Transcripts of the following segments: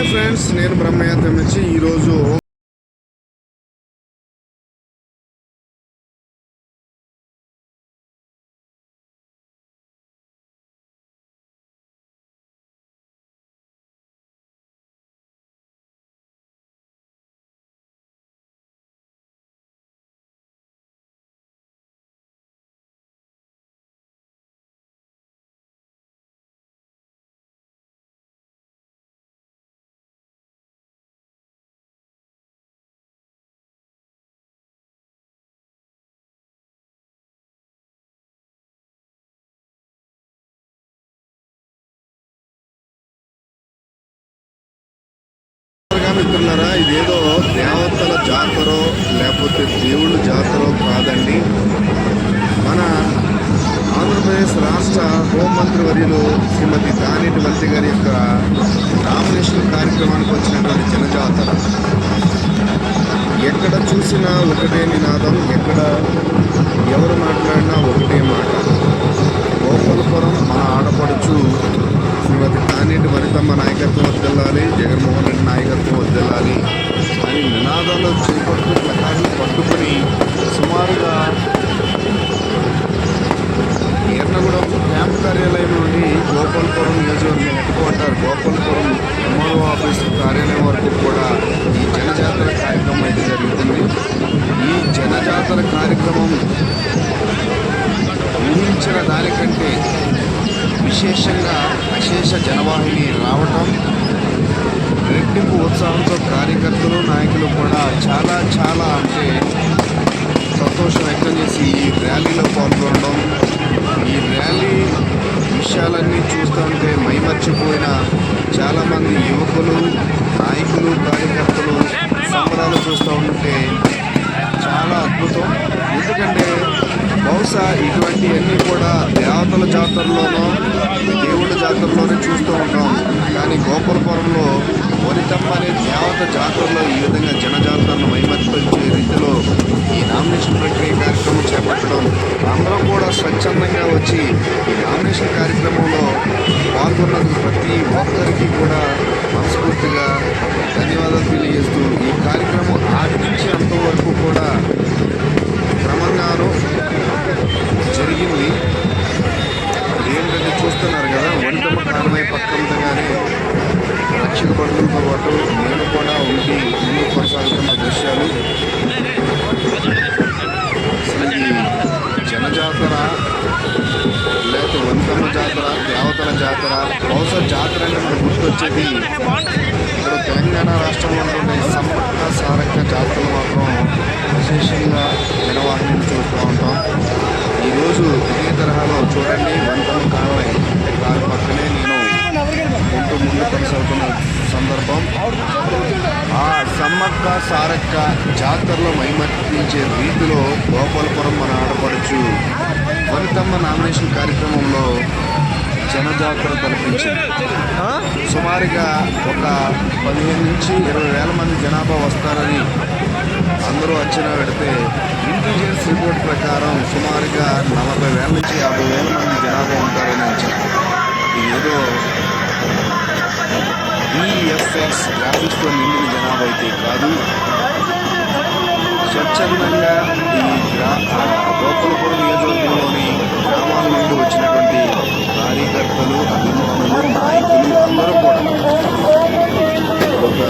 Hi friends నేను బ్రహ్మయ్య తమ్మించి ఈరోజు ఇదేదో దేవతల జాతరో లేకపోతే దేవుళ్ళ జాతరో కాదండి. మన ఆంధ్రప్రదేశ్ రాష్ట్ర హోంమంత్రి వర్యులు శ్రీమతి తానేటి మంత్రి గారి యొక్క నామినేషన్ కార్యక్రమానికి వచ్చినటువంటి జనజాతర. ఎక్కడ చూసినా ఒకటే నినాదం ఎక్కడ ఎవరు మాట్లాడినా ఒకటే మాట. గోపాలపురం మన ఆడపడుచు శ్రీమతి తానేటి వనితమ్మ నాయకత్వం వెళ్ళాలి జగన్మోహన్ రెడ్డి నాయకత్వం నినాదాలు చేపడుతూ ప్రకారం పట్టుకుని సుమారుగా ఎర్నగూడెం క్యాంప్ కార్యాలయం నుండి గోపాల్పురం నియోజకవర్గం head quarter Gopalapuram MRO office కార్యాలయం వరకు కూడా ఈ జనజాతర కార్యక్రమం అయితే జరుగుతుంది. ఈ జనజాతర కార్యక్రమం ఊహించిన దానికంటే విశేషంగా అశేష జనవాహిని రావటం రెట్టింపు ఉత్సాహంతో కార్యకర్తలు నాయకులు కూడా చాలా చాలా అంటే సంతోషం వ్యక్తం చేసి ఈ ర్యాలీలో పాల్గొనడం పాల్గొన్నందుకు ప్రతి ఒక్కరికి కూడా మనస్ఫూర్తిగా ధన్యవాదాలు తెలియజేస్తూ ఈ కార్యక్రమం ఆది వరకు కూడా క్రమంగాను జరిగింది. ఏంటంటే చూస్తున్నారు కదా ఒంటమ్మ కారణమై పక్కంతగానే రక్షక బంధువులతో పాటు నేను కూడా ఉండి ముందు కొనసాగుతున్న దృశ్యాలు. అసలు ఈ జనజాతర లేకపోతే వంతమ్మ జాతర దేవతల జాతర బహుశా జాతర అంటే మనకు గుర్తొచ్చేది. ఇప్పుడు తెలంగాణ రాష్ట్రంలో ఉండే సమ్మక్క సారక్క జాతరలు మాత్రం విశేషంగా జనవాహిని చూస్తూ ఉంటాం. ఈరోజు ఇదే తరహాలో చూడండి వంతమ్మ కావాలి దాని పక్కనే నేను ఉంటూ ముందు కొనసాగుతున్న సందర్భం. ఆ సమ్మక్క సారక్క జాతరలో మైమర్పించే రీతిలో గోపాలపురం మన ఆడపడుచు వనితమ్మ నామినేషన్ కార్యక్రమంలో జనజాతర తలపించింది. సుమారుగా ఒక పదిహేను నుంచి ఇరవై వేల మంది జనాభా వస్తారని అందరూ అంచనా పెడితే ఇంటెలిజెన్స్ రిపోర్ట్ ప్రకారం సుమారుగా నలభై వేల నుంచి యాభై వేల మంది జనాభా ఉంటారని అంచనా. ఏదో విఎఫ్ఎక్స్ గ్రాఫిక్స్తో నిండిన జనాభా అయితే కాదు. స్వచ్ఛందంగా ఈ నియోజకవర్గంలోని గ్రామాల నుండి వచ్చినటువంటి కార్యకర్తలు అభిమానులు నాయకులు అందరూ కూడా ఒక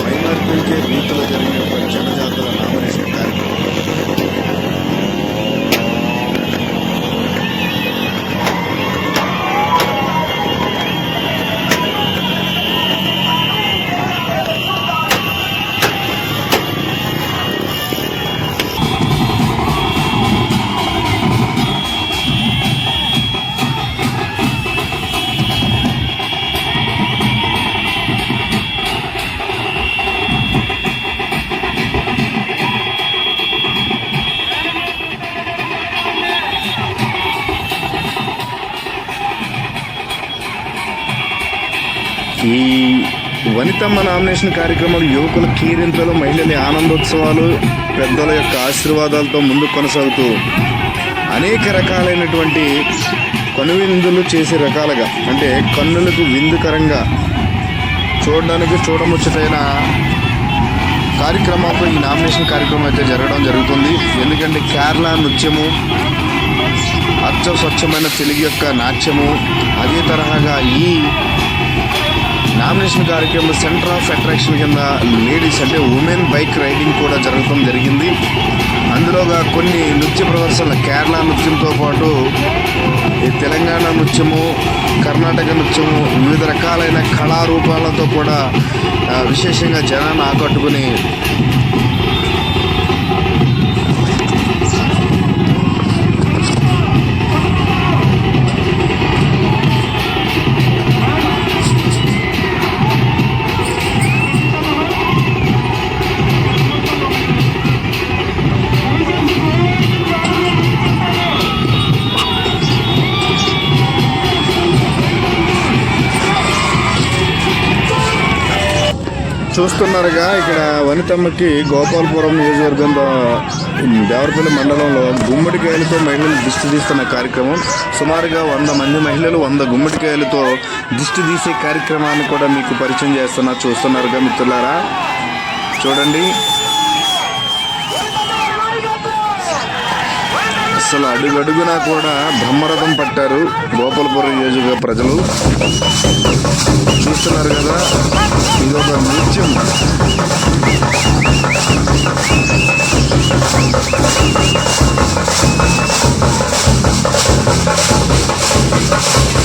మైమర్పించే రీతిలో జరిగిన ఒక జనజాతర నామినేషన్ వనితమ్మ నామినేషన్ కార్యక్రమాలు యువకుల కీరింతలు మహిళల ఆనందోత్సవాలు పెద్దల యొక్క ఆశీర్వాదాలతో ముందుకు కొనసాగుతూ అనేక రకాలైనటువంటి కనువిందులు చేసే రకాలుగా అంటే కన్నులకు విందుకరంగా చూడడానికి చూడముచ్చటైన కార్యక్రమాలు ఈ నామినేషన్ కార్యక్రమం అయితే జరగడం జరుగుతుంది. ఎందుకంటే కేరళ నృత్యము అచ్చ స్వచ్ఛమైన తెలుగు యొక్క నాట్యము అదే తరహాగా ఈ నామినేషన్ కార్యక్రమం సెంటర్ ఆఫ్ అట్రాక్షన్ కింద లేడీస్ అంటే ఉమెన్ బైక్ రైడింగ్ కూడా జరగడం జరిగింది. అందులోగా కొన్ని నృత్య ప్రదర్శనలు కేరళ నృత్యంతో పాటు ఈ తెలంగాణ నృత్యము కర్ణాటక నృత్యము వివిధ రకాలైన కళారూపాలతో కూడా విశేషంగా జనాన్ని ఆకట్టుకుని చూస్తున్నారుగా ఇక్కడ వనితమ్మకి గోపాలపురం నియోజకవర్గం దేవరపల్లి మండలంలో గుమ్మడికాయలతో మహిళలు దిష్టి తీస్తున్న కార్యక్రమం. సుమారుగా వంద మంది మహిళలు వంద గుమ్మడికాయలతో దిష్టి తీసే కార్యక్రమాన్ని కూడా మీకు పరిచయం చేస్తున్నా చూస్తున్నారుగా మిత్రులారా. చూడండి. అసలు అడుగడుగునా కూడా బ్రహ్మరథం పట్టారు గోపాలపురం నియోజక ప్రజలు. చూస్తున్నారు కదా ఇది ఒక నృత్యం. చూస్తున్నారు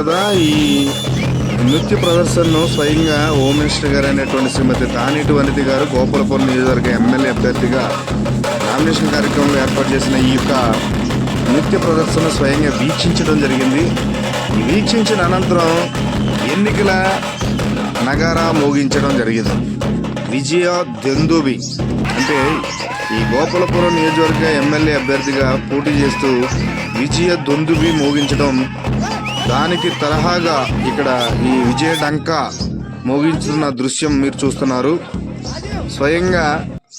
కదా? ఈ నృత్య ప్రదర్శనను స్వయంగా హోమ్ మినిస్టర్ గారు అనేటువంటి శ్రీమతి తానేటి వనితి గారు గోపాలపురం నియోజకవర్గ ఎమ్మెల్యే అభ్యర్థిగా నామినేషన్ కార్యక్రమంలో ఏర్పాటు చేసిన ఈ యొక్క నృత్య ప్రదర్శన స్వయంగా వీక్షించడం జరిగింది. వీక్షించిన అనంతరం ఎన్నికల నగారా మోగించడం జరిగింది. విజయ దెందుబి అంటే ఈ గోపాలపురం నియోజకవర్గ ఎమ్మెల్యే అభ్యర్థిగా పోటీ చేస్తూ విజయ దొందుబి మోగించడం దానికి తరహాగా ఇక్కడ ఈ విజయ డంక మోగించుతున్న దృశ్యం మీరు చూస్తున్నారు. స్వయంగా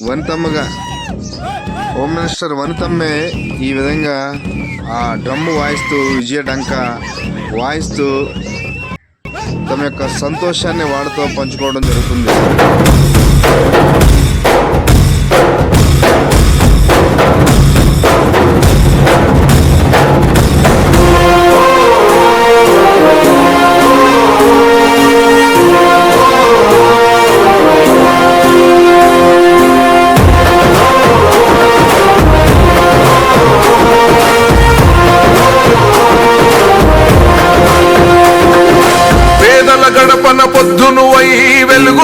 వనితమ్మగా హోమ్ మినిస్టర్ వనితమ్మే ఈ విధంగా ఆ డ్రమ్ము వాయిస్తూ విజయ డంక వాయిస్తూ తమ యొక్క సంతోషాన్ని వాడితో పంచుకోవడం జరుగుతుంది.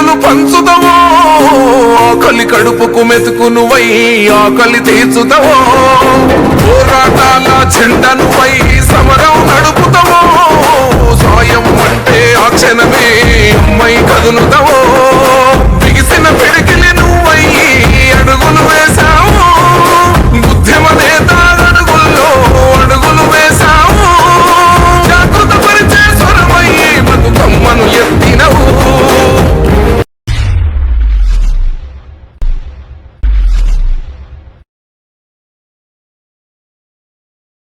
మేలులు పంచుదవో ఆకలి కడుపుకు మెతుకును వై ఆకలి తీర్చుదవో. పోరాటాల చెండను వై సమరం నడుపుతావో సాయం అంటే ఆ క్షణమే అమ్మాయి కదులుదవో.